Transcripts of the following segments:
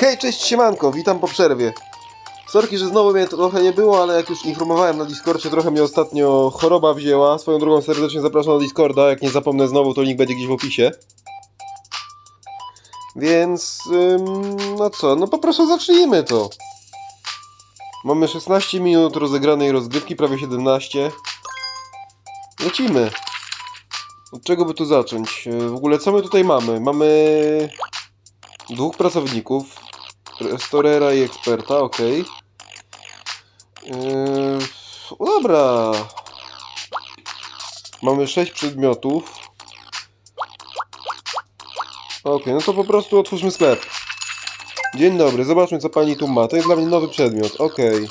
Hej, cześć, siemanko, witam po przerwie. Sorki, że znowu mnie trochę nie było, ale jak już informowałem na Discordzie, trochę mnie ostatnio choroba wzięła. Swoją drogą serdecznie zapraszam na Discorda, jak nie zapomnę znowu, to link będzie gdzieś w opisie. Więc, ym, no co, no po prostu zacznijmy to. Mamy 16 minut rozegranej rozgrywki, prawie 17. Lecimy. Od czego by tu zacząć? Yy, W ogóle co my tutaj mamy? Mamy dwóch pracowników, restorera i eksperta, okej. Yy, no dobra. Mamy sześć przedmiotów. Okej, no to po prostu otwórzmy sklep. Dzień dobry, zobaczmy co pani tu ma. To jest dla mnie nowy przedmiot, okej.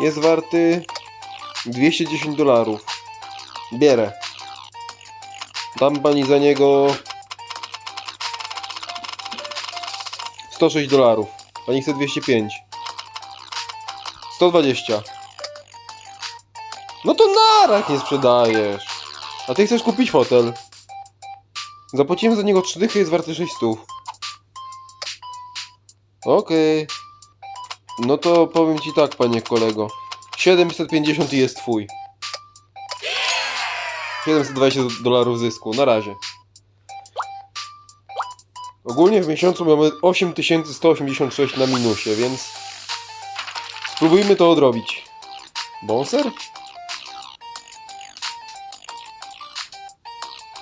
Jest warty 210 dolarów. Bierę. Dam pani za niego 106 dolarów. Pani chce 205. 120. No to narak nie sprzedajesz. A ty chcesz kupić fotel. Zapłaciłem za niego 3 dychy, jest warty 600. Okej. No to powiem ci tak, panie kolego. 750 i jest twój. 720 dolarów zysku, na razie. Ogólnie w miesiącu mamy 8186 na minusie, więc spróbujmy to odrobić. Bonser?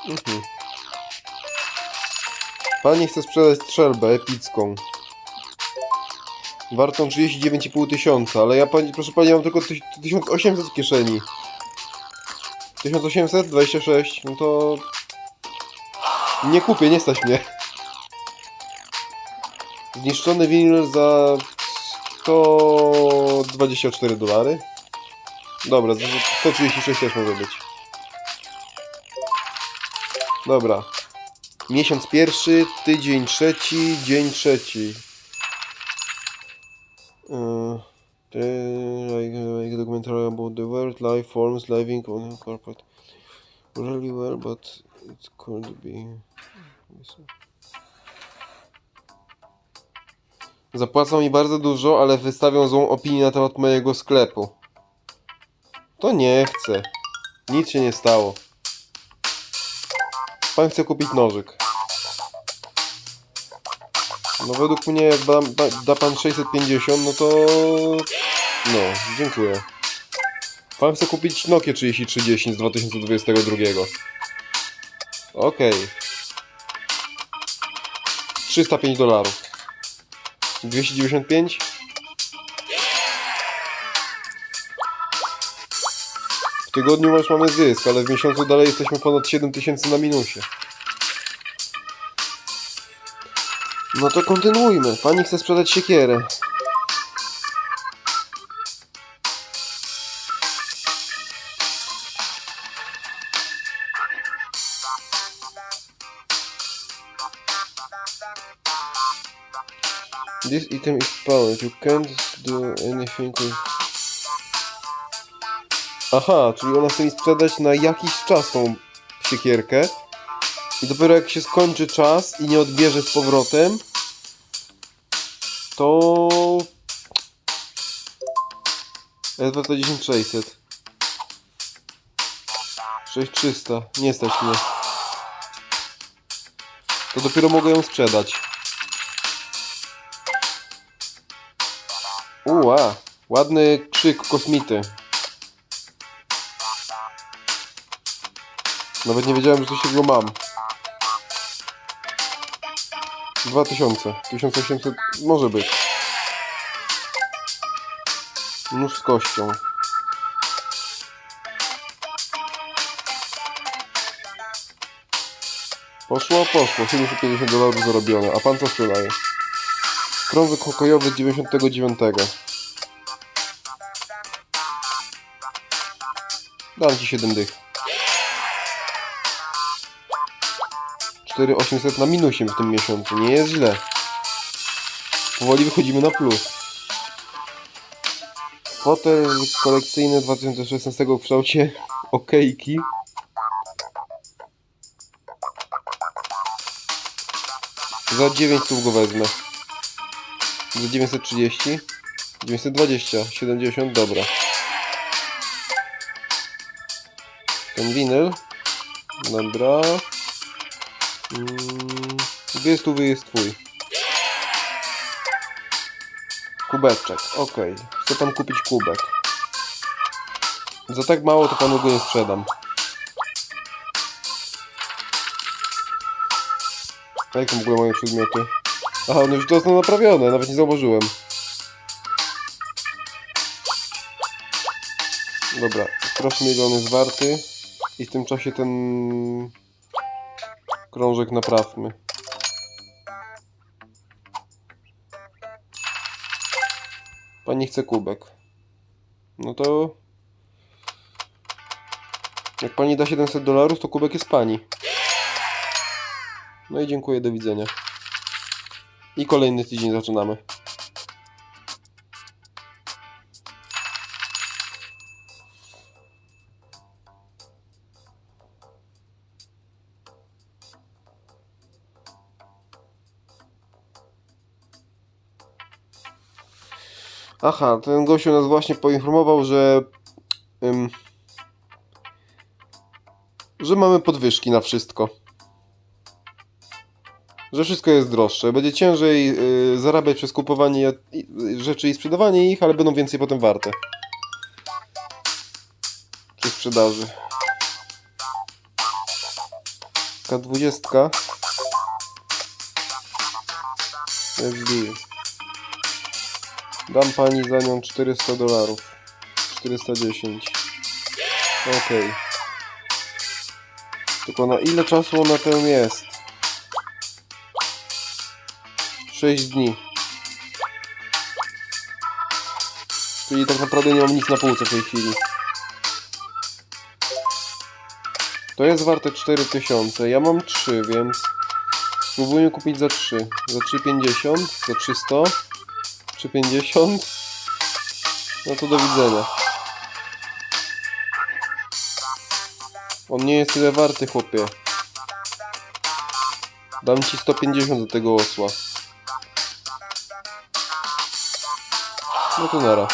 Mhm. Pani chce sprzedać strzelbę epicką. Wartą 39,5 tysiąca, ale ja pani, proszę pani, mam tylko tyś- 1800 w kieszeni. 1800? 26? No to... Nie kupię, nie stać mnie. Zniszczony winyl za 124 dolary. Dobra, za 136 też może być. Dobra. Miesiąc pierwszy, tydzień trzeci, dzień trzeci. Like, like documentary about the world, life forms, living on corporate. Really well, but it could be. Zapłacą mi bardzo dużo, ale wystawią złą opinię na temat mojego sklepu. To nie chcę. Nic się nie stało. Pan chce kupić nożyk. No według mnie jak da, da, da pan 650, no to... No, dziękuję. Pan chce kupić Nokia 3310 z 2022. Okej. 305 dolarów. 295? W tygodniu już mamy zysk, ale w miesiącu dalej jesteśmy ponad 7000 na minusie. No to kontynuujmy. Pani chce sprzedać siekierę. Item is powered. You can't do anything with... Aha, czyli ona chce mi sprzedać na jakiś czas tą siekierkę. I dopiero jak się skończy czas i nie odbierze z powrotem, to... Jest warto 10600. 6300. Nie stać mnie. To dopiero mogę ją sprzedać. Uła, ładny krzyk kosmity. Nawet nie wiedziałem, że coś takiego mam. 2000, 1800, może być. Nóż z kością. Poszło, poszło. 750 dolarów zarobione. A pan co sprzedaje? Krążek hokejowy z 99. Dam ci 7 dych. 4800 na minusie w tym miesiącu. Nie jest źle. Powoli wychodzimy na plus. Fotel kolekcyjny 2016 w kształcie okejki. Za 9 słów go wezmę. Za 930. 920, 70, dobra. Ten winyl. Dobra. Mm, Dwie stówy jest twój. Kubeczek, okej. Chcę pan kupić kubek. Za tak mało to panu go nie sprzedam. Jakie w ogóle moje przedmioty? Aha, one już są naprawione, nawet nie zauważyłem. Dobra, sprawdźmy ile on jest warty. I w tym czasie ten krążek naprawmy. Pani chce kubek. No to... Jak pani da 700 dolarów, to kubek jest pani. No i dziękuję, do widzenia. I kolejny tydzień zaczynamy. Aha, ten gościu nas właśnie poinformował, że... Ym, że mamy podwyżki na wszystko. Że wszystko jest droższe. Będzie ciężej y, zarabiać przez kupowanie rzeczy i sprzedawanie ich, ale będą więcej potem warte. Przy sprzedaży. K20. Jest deal. Dam pani za nią 400 dolarów. 410. Okej. Tylko na ile czasu ona tam jest? 6 dni. Czyli tak naprawdę nie mam nic na półce w tej chwili. To jest warte 4000. Ja mam 3, więc spróbuję kupić za 3. Za 3,50, za 300, 3,50. No to do widzenia. On nie jest tyle warty, chłopie. Dam ci 150 za tego osła. To nara.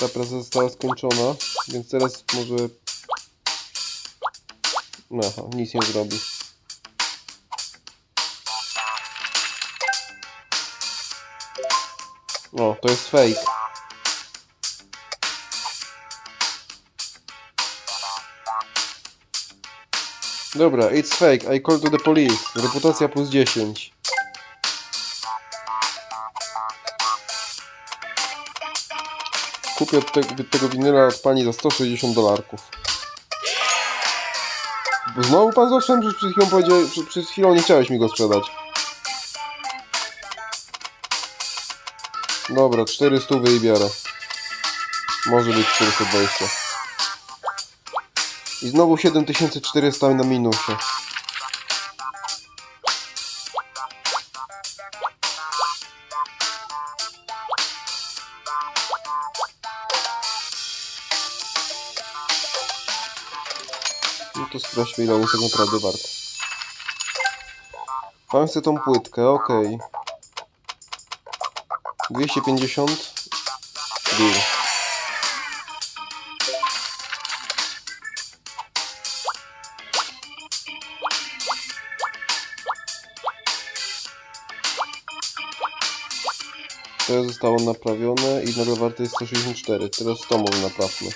Ta praca została skończona, więc teraz może... No, Aha, nic nie zrobi. O, to jest fake. Dobra, it's fake. I call to the police. Reputacja plus 10. Kupię od tego, tego winyla od pani za 160 dolarków. Znowu pan z owszem, przed, przed chwilą powiedział, przed chwilą nie chciałeś mi go sprzedać. Dobra, 400 i biorę. Może być 420. I znowu 7400 na minusie. No to sprawdźmy ile on tak naprawdę wart. Pan chce tą płytkę, okej. 250 Deal. To zostało naprawione i nagle warte jest 164. Teraz to może naprawmy.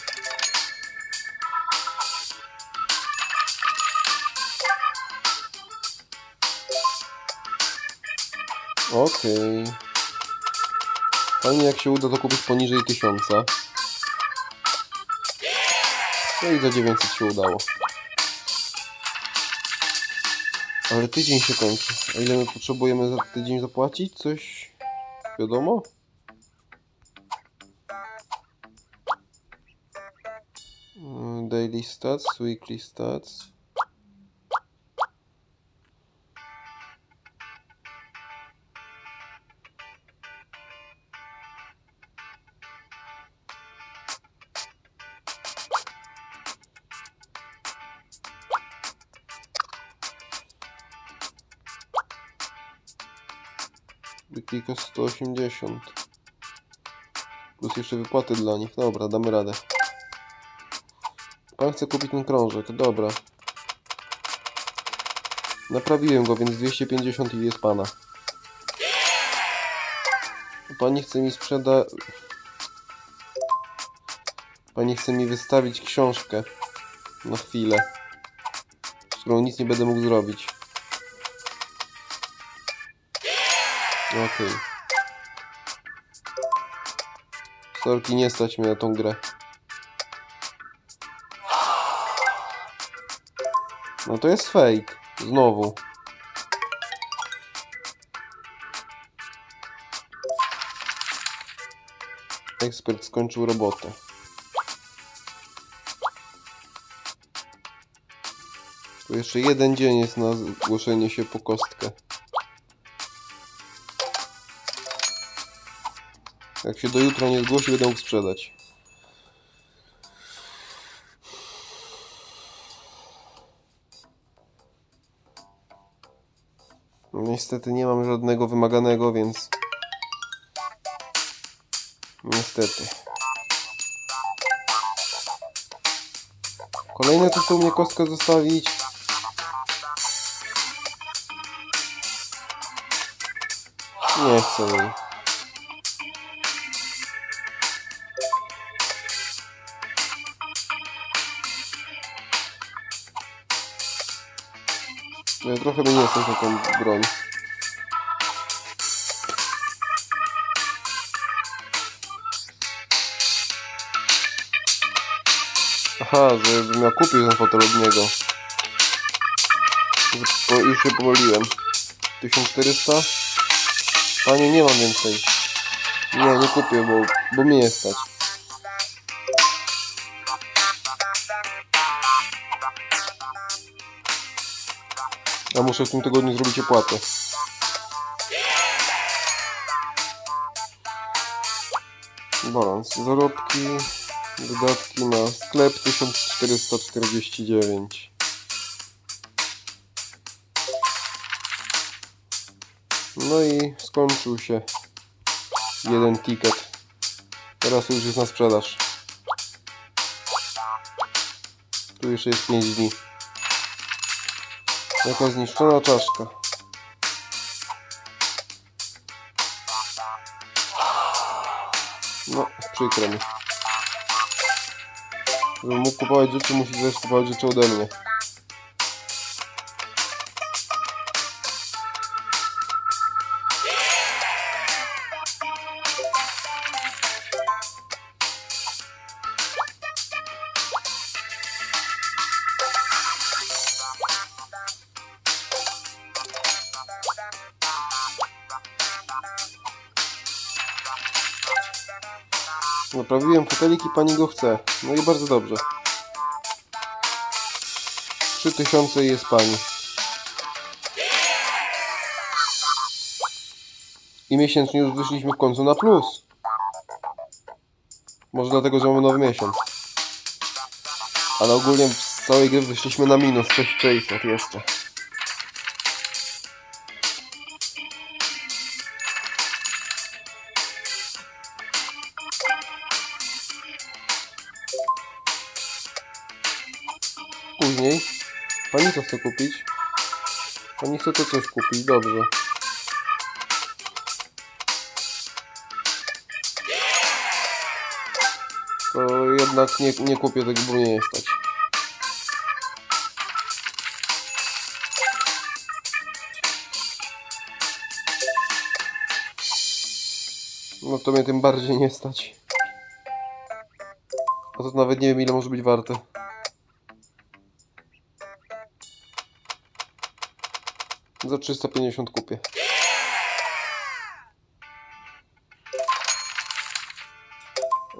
Okej. Fajnie jak się uda to kupić poniżej 1000. No i za 900 się udało. Ale tydzień się kończy. A ile my potrzebujemy za tydzień zapłacić? Coś wiadomo? Mm, Daily stats, weekly stats. Wykliko 180. Plus jeszcze wypłaty dla nich. Dobra, damy radę. Pan chce kupić ten krążek. Dobra. Naprawiłem go, więc 250 i jest pana. Pani chce mi sprzedać... Pani chce mi wystawić książkę. Na chwilę. Z którą nic nie będę mógł zrobić. Okej. Sorki, nie stać mnie na tą grę. No to jest fake. Znowu. Ekspert skończył robotę. Tu jeszcze jeden dzień jest na zgłoszenie się po kostkę. Jak się do jutra nie zgłosi, będę mógł sprzedać. Niestety nie mam żadnego wymaganego, więc... Niestety. Kolejne to chcą mnie kostkę zostawić. Nie chcę jej. Trochę by nie stać na tą broń. Aha, żebym ja kupił ten fotel od niego. Bo już się pomyliłem. 1400? Panie, nie mam więcej. Nie, nie kupię, bo, bo mnie nie stać. Ja muszę w tym tygodniu zrobić opłatę. Balans. Zarobki, wydatki na sklep 1449. No i skończył się jeden ticket. Teraz już jest na sprzedaż. Tu jeszcze jest 5 dni. Jaka zniszczona czaszka. No, przykro mi. Żebym mógł kupować rzeczy, musi też kupować rzeczy ode mnie. Naprawiłem fotelik i pani go chce. No i bardzo dobrze. 3000 jest pani. I miesięcznie już wyszliśmy w końcu na plus. Może dlatego, że mamy nowy miesiąc. Ale ogólnie z całej gry wyszliśmy na minus 6600 jeszcze. Chce kupić? Pani chce to coś kupić, dobrze. To jednak nie, nie kupię tego, bo mnie nie stać. No to mnie tym bardziej nie stać. A to nawet nie wiem ile może być warte. Za 350 kupię.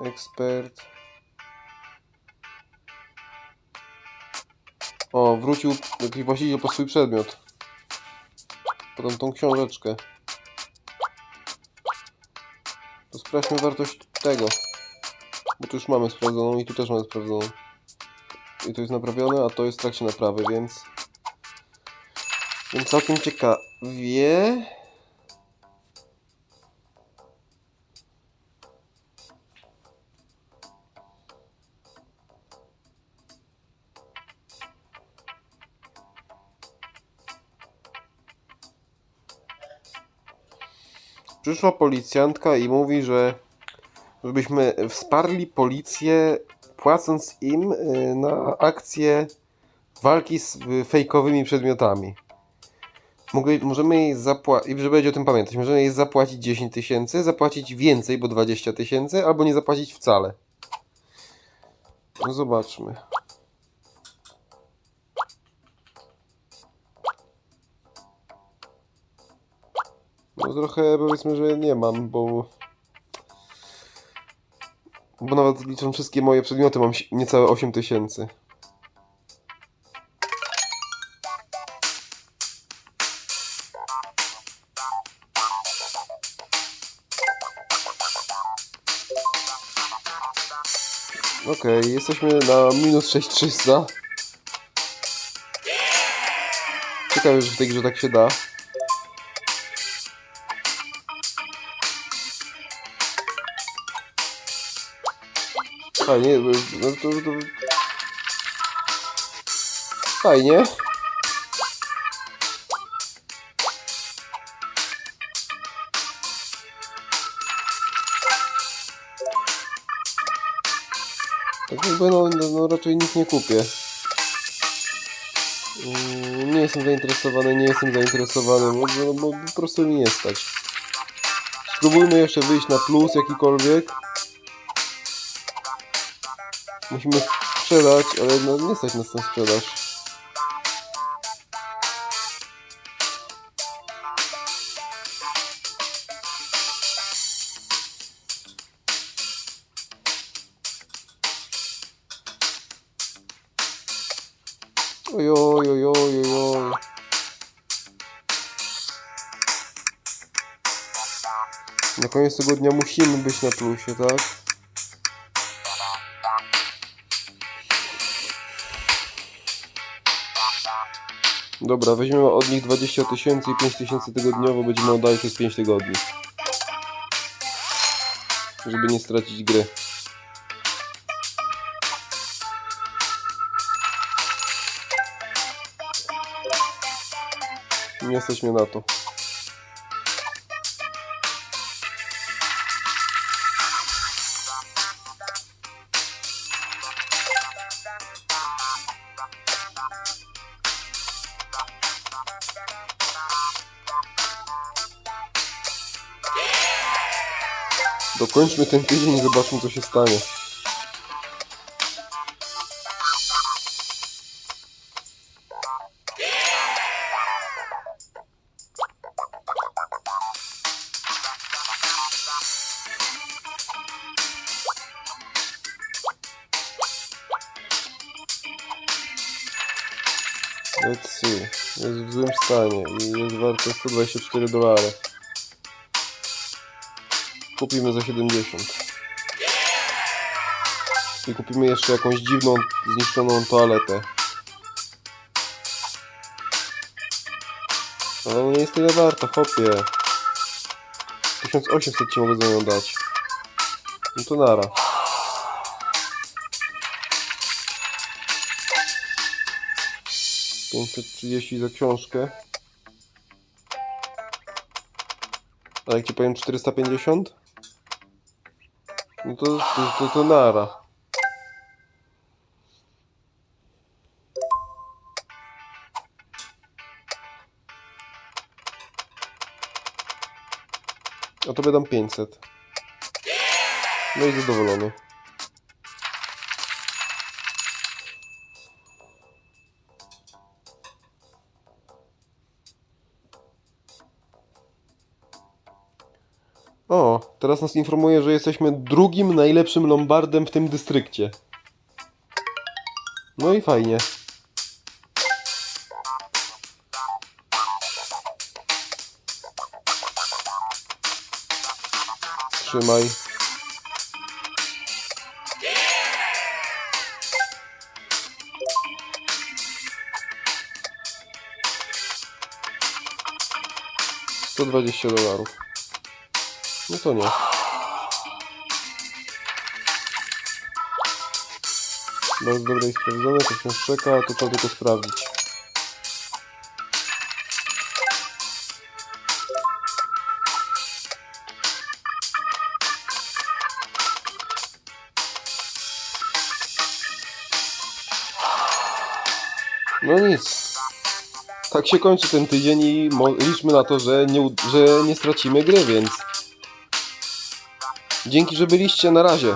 Ekspert. O, wrócił jakiś właściciel po swój przedmiot. Potem tą książeczkę. To sprawdźmy wartość tego. Bo tu już mamy sprawdzoną i tu też mamy sprawdzoną. I to jest naprawione, a to jest w trakcie naprawy, więc... Więc całkiem ciekawie. Przyszła policjantka i mówi, że żebyśmy wsparli policję płacąc im y, na akcję walki z y, fejkowymi przedmiotami. Mogę, możemy jej zapłacić, żeby będzie o tym pamiętać, możemy jej zapłacić 10 tysięcy, zapłacić więcej, bo 20 tysięcy, albo nie zapłacić wcale. No zobaczmy. No trochę powiedzmy, że nie mam, bo... Bo nawet licząc wszystkie moje przedmioty mam niecałe 8 tysięcy. Okej, jesteśmy na minus 6300. Ciekawe, że w tej grze tak się da. Fajnie, no to, to... Fajnie. No, no, no raczej nic nie kupię. Mm, Nie jestem zainteresowany, nie jestem zainteresowany, bo, bo, bo po prostu mi nie stać. Spróbujmy jeszcze wyjść na plus jakikolwiek. Musimy sprzedać, ale no nie stać nas na sprzedaż. Koniec tego dnia musimy być na plusie, tak? Dobra, weźmiemy od nich 20 tysięcy i 5 tysięcy tygodniowo będziemy oddali przez 5 tygodni. Żeby nie stracić gry. Nie mnie na to. Dokończmy ten tydzień i zobaczmy co się stanie. Let's see. Jest w złym stanie i jest warte 124 dolary. Kupimy za 70. I kupimy jeszcze jakąś dziwną, zniszczoną toaletę. Ale nie jest tyle warta, hopie. 1800 ci mogę za nią dać. No to nara. Trzydzieści za książkę. A jak ci powiem 450? No to, to, to, to nara. A to dam 500. No i zadowolony. Teraz nas informuje, że jesteśmy drugim najlepszym lombardem w tym dystrykcie. No i fajnie. Trzymaj. Sto dwadzieścia dolarów. No to nie. Bardzo dobre i sprawdzone, coś nas czeka, to trzeba tylko sprawdzić. No nic. Tak się kończy ten tydzień i liczmy na to, że nie, że nie stracimy gry, więc Dzięki, że byliście. Na razie.